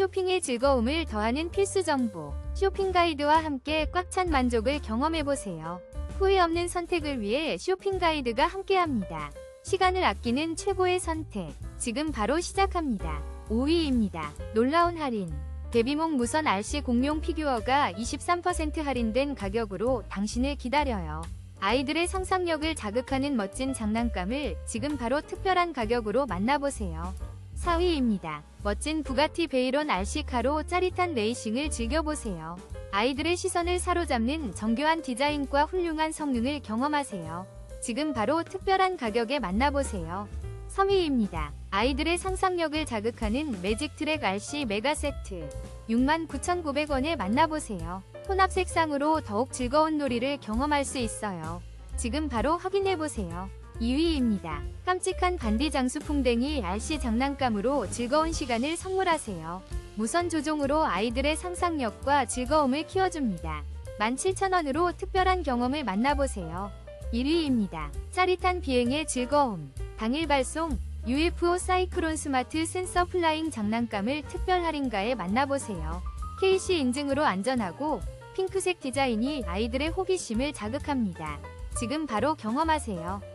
쇼핑의 즐거움을 더하는 필수 정보. 쇼핑 가이드와 함께 꽉 찬 만족을 경험해보세요. 후회 없는 선택을 위해 쇼핑 가이드가 함께합니다. 시간을 아끼는 최고의 선택. 지금 바로 시작합니다. 5위입니다. 놀라운 할인. 데비몽 무선 RC 공룡 피규어가 23% 할인된 가격으로 당신을 기다려요. 아이들의 상상력을 자극하는 멋진 장난감을 지금 바로 특별한 가격으로 만나보세요. 4위입니다. 멋진 부가티 베이론 RC카로 짜릿한 레이싱을 즐겨보세요. 아이들의 시선을 사로잡는 정교한 디자인과 훌륭한 성능을 경험하세요. 지금 바로 특별한 가격에 만나보세요. 3위입니다. 아이들의 상상력을 자극하는 매직 트랙 RC 메가 세트. 69,900원에 만나보세요. 혼합 색상으로 더욱 즐거운 놀이를 경험할 수 있어요. 지금 바로 확인해보세요. 2위입니다. 깜찍한 반디 장수 풍뎅이 RC 장난감으로 즐거운 시간을 선물하세요. 무선 조종으로 아이들의 상상력과 즐거움을 키워줍니다. 17,000원으로 특별한 경험을 만나보세요. 1위입니다. 짜릿한 비행의 즐거움. 당일 발송 UFO 사이클론 스마트 센서 플라잉 장난감을 특별 할인가에 만나보세요. KC 인증으로 안전하고 핑크색 디자인이 아이들의 호기심을 자극합니다. 지금 바로 경험하세요.